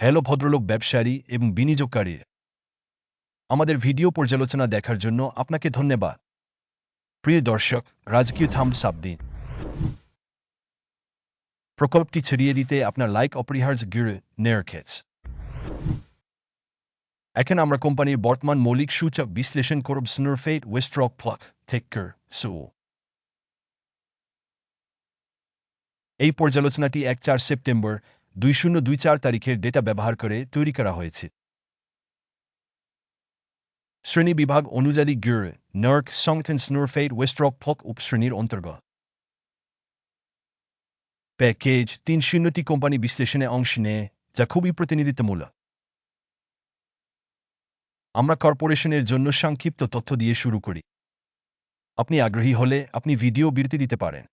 Hello ভদ্রলোক ব্যবসায়ী এবং বিনিয়োগকারী। আমাদের ভিডিও পর্যালোচনা দেখার জন্য আপনাকে ধন্যবাদ। প্রিয় দর্শক, রাজকীয় থাম সাবদিন প্রকল্পটি ছড়িয়ে দিতে আপনার লাইক অপরিহার্য গিরে নেয়ারখেজ এখন আমরা কোম্পানির বর্তমান মৌলিক সূচক বিশ্লেষণ করব স্নোরফেট ওয়েস্ট্রক প্লাক থেক্কর সু। এই পর্যালোচনাটি এক চার সেপ্টেম্বর দুই শূন্য দুই চার তারিখের ডেটা ব্যবহার করে তৈরি করা হয়েছে। শ্রেণি বিভাগ অনুযায়ী গির নার্ক সংখ্যান স্নোরফেট ওয়েস্ট্রক ফক উপশ্রেণীর অন্তর্গত। প্যাকেজ, তিন শূন্যটি কোম্পানি বিশ্লেষণে অংশ নেয়, যা খুবই প্রতিনিধিত্বমূলক। আমরা কর্পোরেশনের জন্য সংক্ষিপ্ত তথ্য দিয়ে শুরু করি। আপনি আগ্রহী হলে আপনি ভিডিও বিরতি দিতে পারেন।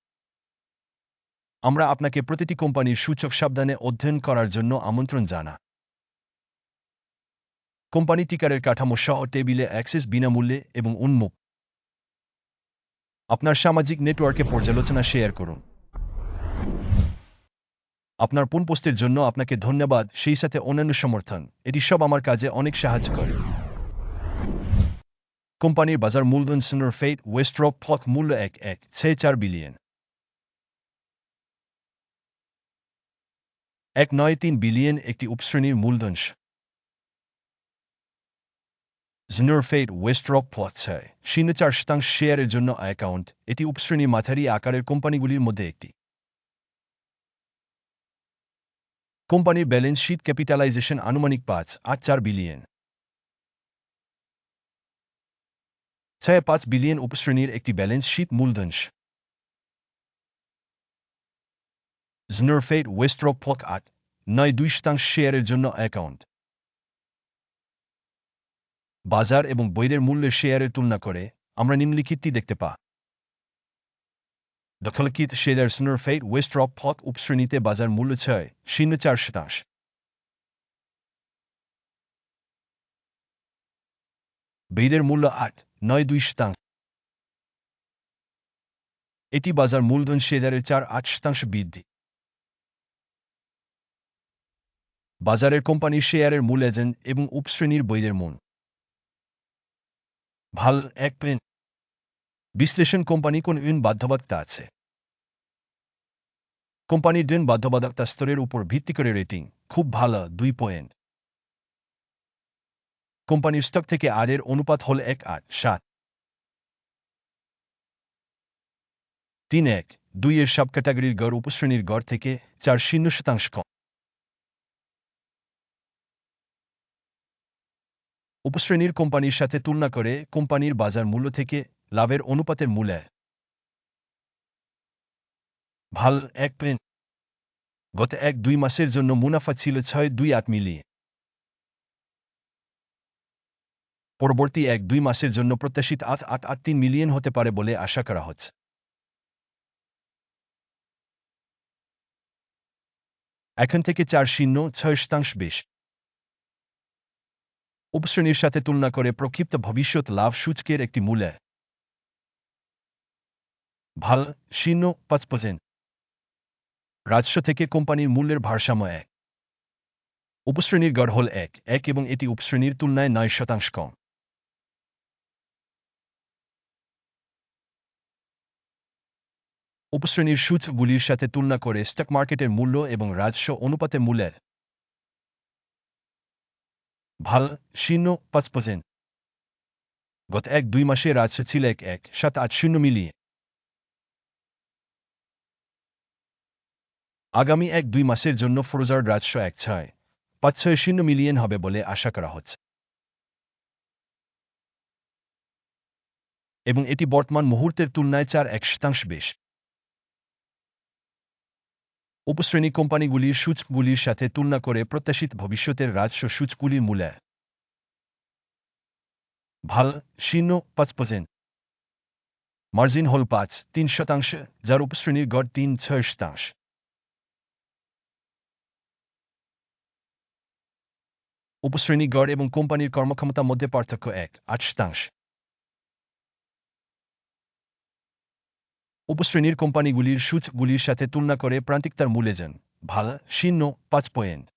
আমরা আপনাকে প্রতিটি কোম্পানির সূচক সাবধানে অধ্যয়ন করার জন্য আমন্ত্রণ জানা। কোম্পানি টিকারের কাঠামো সহ টেবিলে অ্যাক্সেস বিনামূল্যে এবং উন্মুখ আপনার সামাজিক নেটওয়ার্কে পর্যালোচনা শেয়ার করুন। আপনার পুন পোস্টের জন্য আপনাকে ধন্যবাদ, সেই সাথে অন্যান্য সমর্থন। এটি সব আমার কাজে অনেক সাহায্য করে। কোম্পানির বাজার মূলধন সিনোর ফেট ওয়েস্ট্রক ফ্লক মূল্য এক এক, ছয় চার বিলিয়ন। এক নয় তিন বিলিয়ন একটি উপশ্রেণীর মূলধন জিনোরফেট ওয়েস্ট্রক ছয় শূন্য চার শতাংশ শেয়ারের জন্য অ্যাকাউন্ট। এটি উপশ্রেণী মাথারি আকারের কোম্পানিগুলির মধ্যে একটি। কোম্পানির ব্যালেন্স শিট ক্যাপিটালাইজেশন আনুমানিক পাঁচ, আট চার বিলিয়ন। ছয় পাঁচ বিলিয়ন উপশ্রেণীর একটি ব্যালেন্স শিট মূলধন ওয়েস্ট্রক প্লক আট নয় শেয়ারের জন্য অ্যাকাউন্ট বাজার এবং বইয়ের মূল্যের শেয়ারের তুলনা করে আমরা নিম্নলিখিতটি দেখতে পা দখলকিত শেয়ার স্নোরফেট ওয়েস্ট্রক ফক উপশ্রেণীতে বাজার মূল্য ছয় শূন্য চার শতাংশ বেদের মূল্য আট নয় দুই শতাংশ এটি বাজার মূলধন শেয়ারের চার আট শতাংশ বৃদ্ধি বাজারের কোম্পানির শেয়ারের মূল এজেন্ট এবং উপশ্রেণীর বইয়ের মূল। ভালো এক পেন। বিশ্লেষণ কোম্পানি কোন ঋণ বাধ্যবাধকতা আছে? কোম্পানির ঋণ বাধ্যবাধকতা স্তরের উপর ভিত্তি করে রেটিং। খুব ভালো, দুই পয়েন্ট। কোম্পানির স্টক থেকে আয়ের অনুপাত হল এক আট সাত। তিন এক। দুই এর সব ক্যাটাগরির গড় উপশ্রেণীর গড় থেকে চার শূন্য শতাংশ কম। উপশ্রেণীর কোম্পানির সাথে তুলনা করে কোম্পানির বাজার মূল্য থেকে লাভের অনুপাতের মূল্যে ভালো এক পেন। গত এক দুই মাসের জন্য মুনাফা ছিল ছয় দুই আট মিলিয়ন। পরবর্তী এক দুই মাসের জন্য প্রত্যাশিত আট আট আট তিন মিলিয়ন হতে পারে বলে আশা করা হচ্ছে। এখন থেকে চার শূন্য ছয় শতাংশ বেশ। উপশ্রেণীর সাথে তুলনা করে প্রক্ষিপ্ত ভবিষ্যৎ লাভ সূচকের একটি মূল্য ভালো শূন্য পাঁচ রাজস্ব থেকে কোম্পানির মূল্যের ভারসাম্য এক। উপশ্রেণীর গড় হল এক। এক এবং এটি উপশ্রেণীর তুলনায় নয় শতাংশ কম। উপশ্রেণীর সূচগুলির সাথে তুলনা করে স্টক মার্কেটের মূল্য এবং রাজস্ব অনুপাতে মূল্যের ভালো শূন্য পাঁচ পার্সেন্ট গত এক দুই মাসে রাজস্ব ছিল এক এক, সাত আট শূন্য মিলিয়ে। আগামী এক দুই মাসের জন্য ফরোজার রাজস্ব এক ছয়, পাঁচ ছয় শূন্য মিলিয়ন হবে বলে আশা করা হচ্ছে। এবং এটি বর্তমান মুহূর্তের তুলনায় চার এক শতাংশ বেশ। উপশ্রেণী কোম্পানিগুলির সূচকগুলির সাথে তুলনা করে প্রত্যাশিত ভবিষ্যতের রাজস্ব সূচকগুলির মূল্য। ভালো শূন্য পাঁচ পার্সেন্ট মার্জিন হল পাঁচ, তিন শতাংশ, যার উপশ্রেণীর গড় তিন ছয় শতাংশ। উপশ্রেণী গড় এবং কোম্পানির কর্মক্ষমতার মধ্যে পার্থক্য এক, আট শতাংশ। উপশ্রেণীর কোম্পানিগুলির সূচকগুলির সাথে তুলনা করে প্রান্তিকতার মূল্যে যান। ভালো শূন্য পাঁচ পয়েন্ট।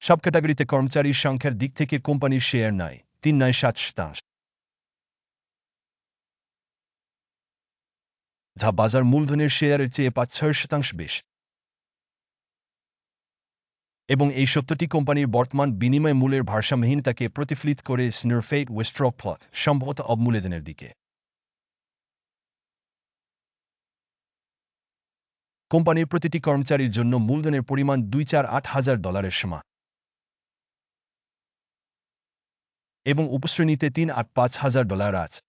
সব ক্যাটাগরিতে কর্মচারীর সংখ্যার দিক থেকে কোম্পানির শেয়ার নয়, তিন নয় সাত শতাংশ যা বাজার মূলধনের শেয়ারের চেয়ে পাঁচ ছয় শতাংশ বেশ। এবং এই সত্যটি কোম্পানির বর্তমান বিনিময় মূল্যের ভারসাম্যহীনতাকে প্রতিফলিত করে স্নারফেট ওয়েস্ট্রক ফ্লক সম্ভবত অবমূল্যায়নের দিকে। কোম্পানির প্রতিটি কর্মচারীর জন্য মূলধনের পরিমাণ দুই চার আট হাজার ডলারের সমান এবং উপশ্রেণীতে তিন আট পাঁচ হাজার ডলার আছে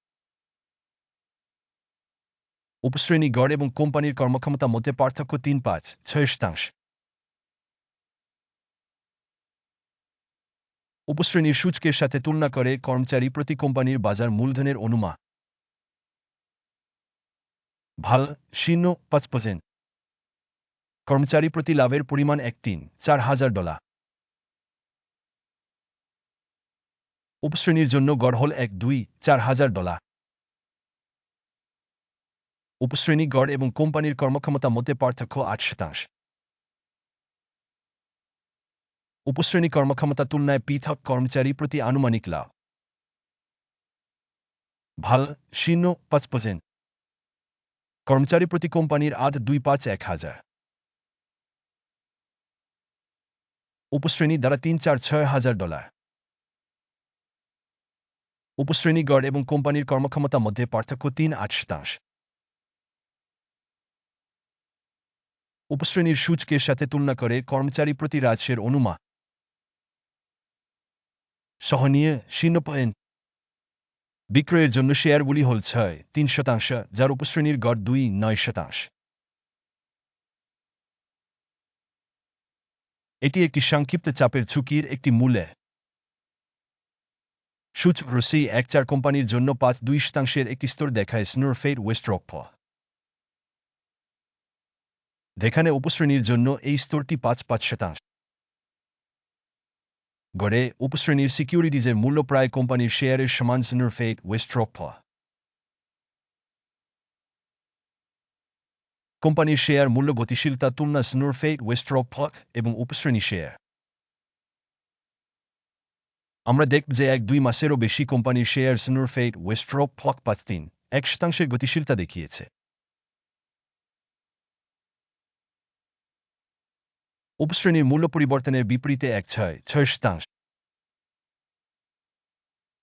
উপশ্রেণী গড় এবং কোম্পানির কর্মক্ষমতা মধ্যে পার্থক্য তিন পাঁচ, ছয় শতাংশ। উপশ্রেণীর সূচকের সাথে তুলনা করে কর্মচারী প্রতি কোম্পানির বাজার মূলধনের অনুমা ভালো, শূন্য, পাঁচ পার্সেন্ট কর্মচারী প্রতি লাভের পরিমাণ এক তিন, চার হাজার ডলার। উপশ্রেণীর জন্য গড় হল এক দুই, চার হাজার ডলার। উপশ্রেণী গড় এবং কোম্পানির কর্মক্ষমতা মধ্যে পার্থক্য আট শতাংশ। উপশ্রেণী কর্মক্ষমতা তুলনায় পৃথক কর্মচারী প্রতি আনুমানিক লাভ। ভালো, শূন্য, পাঁচ পার্সেন্ট কর্মচারী প্রতি কোম্পানির আদ দুই পাঁচ এক হাজার। উপশ্রেণী দ্বারা তিন চার ছয় হাজার ডলার। উপশ্রেণী গড় এবং কোম্পানির কর্মক্ষমতা মধ্যে পার্থক্য তিন আট শতাংশ। উপশ্রেণীর সূচকের সাথে তুলনা করে কর্মচারী প্রতি রাজ্যের অনুমা। সহনীয় শূন্য পয়েন্ট। বিক্রয়ের জন্য শেয়ারগুলি হল ছয়, তিন শতাংশ, যার উপশ্রেণীর গড় দুই, নয় শতাংশ। এটি একটি সংক্ষিপ্ত চাপের ঝুঁকির একটি মূল্যে সূচক রসি এক চার কোম্পানির জন্য পাঁচ দুই শতাংশের একটি স্তর দেখায় স্নোরফেড ওয়েস্ট্রক যেখানে উপশ্রেণীর জন্য এই স্তরটি পাঁচ পাঁচ শতাংশ। গড়ে উপশ্রেণীর সিকিউরিটিজের মূল্য প্রায় কোম্পানির শেয়ারের সমান স্নোরফেড ওয়েস্ট্রক কোম্পানির শেয়ার মূল্য গতিশীলতা, তুলনা স্নোরফেড ওয়েস্ট্রক এবং উপশ্রেণী শেয়ার। আমরা দেখব যে এক দুই মাসেরও বেশি কোম্পানির শেয়ার স্নোরফেড ওয়েস্ট্রক ফ্লক পাঁচ তিন, এক শতাংশের গতিশীলতা দেখিয়েছে। উপশ্রেণীর মূল্য পরিবর্তনের বিপরীতে এক ছয় ছয় শতাংশ।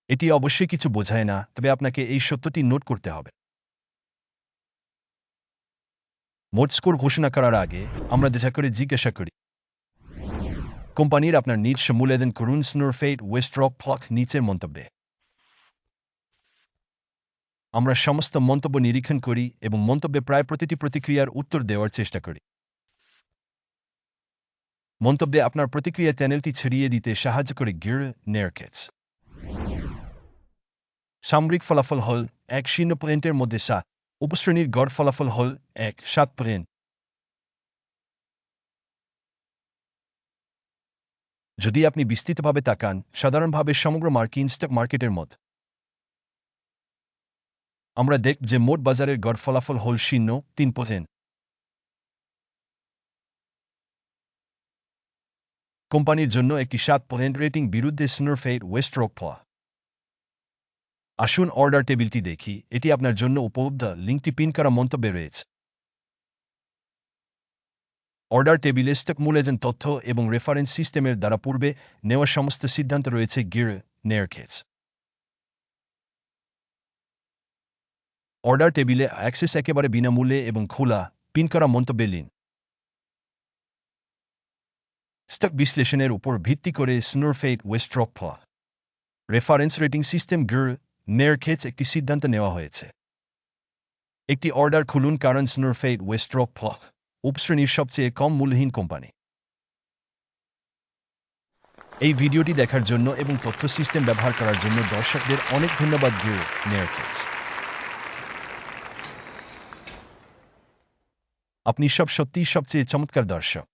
এটি অবশ্যই কিছু বোঝায় না, তবে আপনাকে এই সত্যটি নোট করতে হবে। মোট স্কোর ঘোষণা করার আগে আমরা দেখা করে, জিজ্ঞাসা করি। কোম্পানির আপনার নিজ মূল্যায়ন করুন স্নোরফেট ওয়েস্ট্রক ফ্লক নিচের মন্তব্যে। আমরা সমস্ত মন্তব্য নিরীক্ষণ করি এবং মন্তব্যে প্রায় প্রতিটি প্রতিক্রিয়ার উত্তর দেওয়ার চেষ্টা করি। মন্তব্যে আপনার প্রতিক্রিয়া চ্যানেলটি ছড়িয়ে দিতে সাহায্য করে গির নেয়ারকেটস সামরিক ফলাফল হল এক শূন্য পয়েন্টের মধ্যে সাত। উপশ্রেণীর গড় ফলাফল হল এক, সাত পয়েন্ট। যদি আপনি বিস্তৃতভাবে তাকান, সাধারণভাবে সমগ্র মার্কিন স্টক মার্কেটের মত। আমরা দেখ যে মোট বাজারের গড় ফলাফল হল শূন্য, তিন পয়েন্ট। কোম্পানির জন্য একটি সাত পয়েন্ট রেটিং বিরুদ্ধে স্নোরফেট ওয়েস্ট রোক আসুন অর্ডার টেবিলটি দেখি। এটি আপনার জন্য উপলব্ধ। লিঙ্কটি পিন করা মন্তব্যে রয়েছে। অর্ডার টেবিলে স্টক মূল্যায়ন তথ্য এবং রেফারেন্স সিস্টেমের দ্বারা পূর্বে নেওয়া সমস্ত সিদ্ধান্ত রয়েছে গির নেয়ারকেটস অর্ডার টেবিলে অ্যাক্সেস একেবারে বিনামূল্যে এবং খোলা। পিন করা মন্তব্যে লিন স্টক বিশ্লেষণের উপর ভিত্তি করে স্নোরফেট ওয়েস্ট্রক রেফারেন্স রেটিং সিস্টেম গির নেয়ারকেটস একটি সিদ্ধান্ত নেওয়া হয়েছে। একটি অর্ডার খুলুন কারণ স্নোরফেট ওয়েস্ট্রক উপশ্রেণীর সবচেয়ে কম মূল্যহীন কোম্পানি। এই ভিডিওটি দেখার জন্য এবং তথ্য সিস্টেম ব্যবহার করার জন্য দর্শকদের অনেক ধন্যবাদ গির নেয়ারকেটস আপনি সব সত্যিই সবচেয়ে চমৎকার দর্শক।